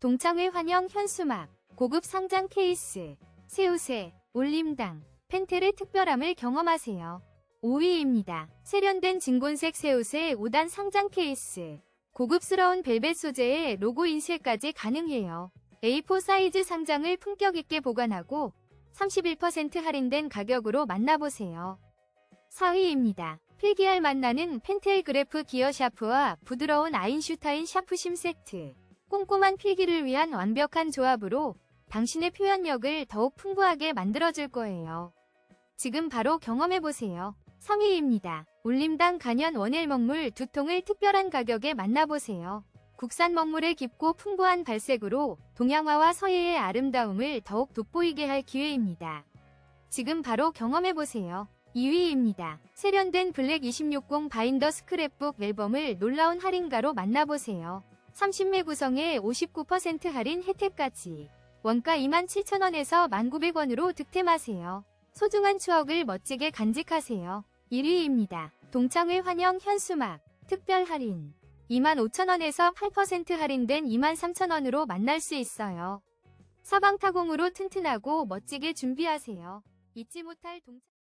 동창회 환영 현수막, 고급 상장 케이스, 새우새, 올림당, 펜텔의 특별함을 경험하세요. 5위입니다. 세련된 진곤색 새우새 5단 상장 케이스. 고급스러운 벨벳 소재의 로고 인쇄까지 가능해요. A4 사이즈 상장을 품격 있게 보관하고 31% 할인된 가격으로 만나보세요. 4위입니다. 필기할 만나는 펜텔 그래프 기어 샤프와 부드러운 아인슈타인 샤프심 세트. 꼼꼼한 필기를 위한 완벽한 조합으로 당신의 표현력을 더욱 풍부하게 만들어줄 거예요. 지금 바로 경험해보세요. 3위입니다. 올림당 간연 원엘 먹물 두 통을 특별한 가격에 만나보세요. 국산 먹물의 깊고 풍부한 발색으로 동양화와 서예의 아름다움을 더욱 돋보이게 할 기회입니다. 지금 바로 경험해보세요. 2위입니다. 세련된 블랙 260 바인더 스크랩북 앨범을 놀라운 할인가로 만나보세요. 30매 구성에 59% 할인 혜택까지. 원가 27,000원에서 1,900원으로 득템하세요. 소중한 추억을 멋지게 간직하세요. 1위입니다. 동창회 환영 현수막 특별 할인 25,000원에서 8% 할인된 23,000원으로 만날 수 있어요. 사방타공으로 튼튼하고 멋지게 준비하세요. 잊지 못할 동창